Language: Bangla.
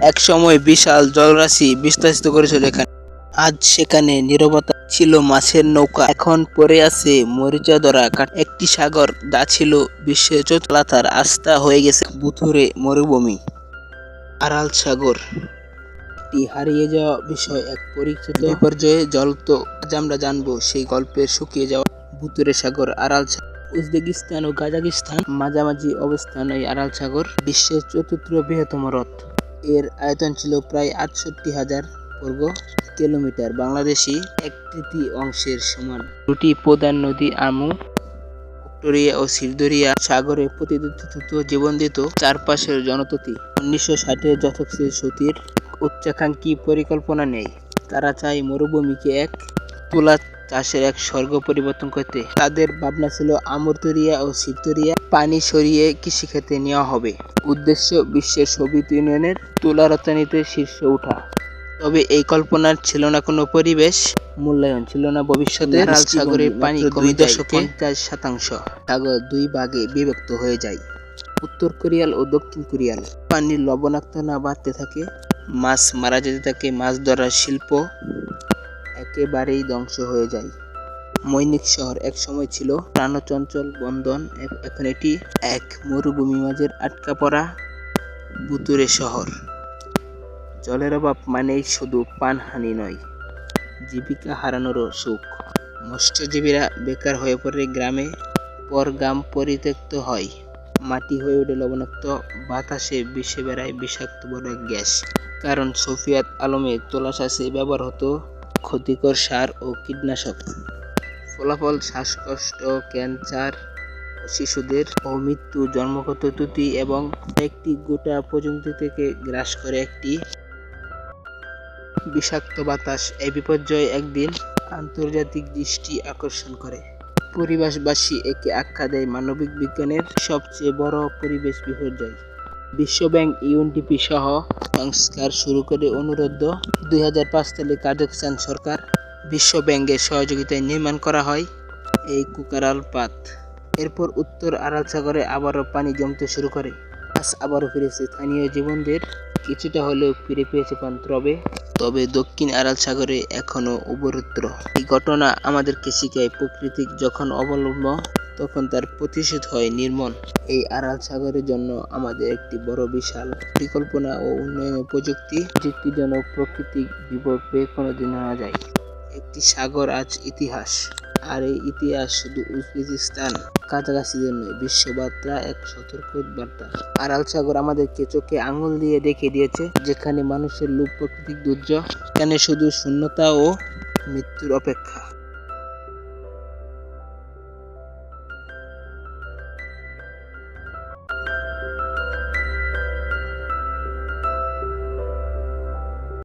এক সময় বিশাল জলরাশি বিস্তারিত করেছিল এখানে। আজ সেখানে নীরবতা ছিল মাছের নৌকা। এখন পরে আছে মরিচা ধরা একটি সাগর যা ছিল বিশ্বের চোখলাতার আস্থা হয়ে গেছে। বুথুরে মরুভূমি। আরাল সাগর। একটি হারিয়ে যাওয়া বিষয়। এক পরিচিত বিপর্যয়ে জলত আজ আমরা জানব। সেই গল্পের শুকিয়ে যাওয়া ভুতুরে সাগর সাগর। উজবেকিস্তান ও কাজাকিস্তান মাঝামাঝি অবস্থান এই আরাল সাগর বিশ্বের চতুর্থ বৃহত্তম হ্রদ। এর আয়তন ছিল প্রায় আটষট্টি হাজার বর্গ কিলোমিটার। বাংলাদেশি এক তৃতীয় অংশের সমান। দুটি প্রধান নদী আমু ভিক্টোরিয়া ও সিরদরিয়া সাগরে প্রতিনিধিত্ব জীবন দিত চারপাশের জনততি। উনিশশো ষাটের যথক্সের সতীর উচ্চাকাঙ্ক্ষী পরিকল্পনা নেই। তারা চায় মরুভূমিকে এক তুলা চাষের এক স্বর্গ পরিবর্তন করতে। তাদের ভাবনা ছিল আমরতরিয়া ও সিরতরিয়া পানি সরিয়ে কৃষিক্ষেত্রে নেওয়া হবে। উদ্দেশ্য বিশ্বের সোভিয়েত ইউনিয়নের তুলা রপ্তানিতে শীর্ষে ওঠা তবে এই কল্পনার ছিল না কোনো পরিবেশ মূল্যায়ন ছিল না ভবিষ্যতে। আরাল সাগরের পানি দুই দশকে পঞ্চাশ শতাংশ। সাগর দুই ভাগে বিভক্ত হয়ে যায়। উত্তর কোরিয়াল ও দক্ষিণ কোরিয়াল। পানির লবণাক্ত না বাড়তে থাকে মাছ মারা যেতে থাকে মাছ ধরার শিল্প একেবারেই ধ্বংস হয়ে যায়। মৈনিক শহর এক সময় ছিল প্রাণচঞ্চল বন্ধন এখন এটি এক মরুভূমি মাঝের আটকা পড়া বুতুরে শহর। জলের অভাব মানেই শুধু পানহানি নয়, জীবিকা হারানোরও সুখ। মৎস্যজীবীরা বেকার হয়ে পড়ে গ্রামে, পর গ্রাম পরিত্যক্ত হয়। মাটি হয়ে ওঠে লবণাক্ত, বাতাসে বিষে বেড়ায় বিষাক্ত বড় গ্যাস। কারণ সোফিয়াত আলমে তোলা ব্যবহার হতো ক্ষতিকর সার ও কীটনাশক। ফলাফল শ্বাসকষ্ট, ক্যান্সার শিশুদের ও মৃত্যু, জন্মগত ত্রুটি এবং একটি গোটা প্রযুক্তি থেকে গ্রাস করে একটি বিষাক্ত বাতাস। এই বিপর্যয় একদিন আন্তর্জাতিক দৃষ্টি আকর্ষণ করে। পরিবেশবাসী একে আখ্যা দেয় মানবিক বিজ্ঞানের সবচেয়ে বড় পরিবেশ বিপর্যয়। বিশ্বব্যাংক ইউএনডিপি সহ সংস্কার শুরু করে অনুরোধ দুই সালে কাজাকস্তান সরকার বিশ্ব ব্যাংকের সহযোগিতায় নির্মাণ করা হয় এই কুকারাল পাত। এরপর উত্তর আরাল সাগরে আবারও পানি জমতে শুরু করে। আজ আবারও ফিরেছে স্থানীয় জীবনদের। কিছুটা হলেও ফিরে পেয়েছে পান, তবে তবে দক্ষিণ আরাল সাগরে এখনও অবরুদ্র এই ঘটনা আমাদেরকে শিখায় প্রকৃতিক যখন অবলম্ব, তখন তার প্রতিশোধ হয় নির্মল। এই আরাল সাগরের জন্য আমাদের একটি বড় বিশাল পরিকল্পনা ও উন্নয়ন প্রযুক্তি প্রযুক্তি যেন প্রকৃতিক বিপর্যয়ে কোনোদিন না যায়। একটি সাগর আজ ইতিহাস। আর এই ইতিহাস শুধু উজবেকিস্তান কাছাকাছিদের নয়, বিশ্ববার্তা এক সতর্ক বার্তা। আরাল সাগর আমাদেরকে চোখে আঙুল দিয়ে দেখিয়ে দিয়েছে, যেখানে মানুষের লোভ প্রাকৃতিক দুর্যোগ এখানে শুধু শূন্যতা ও মৃত্যুর অপেক্ষা।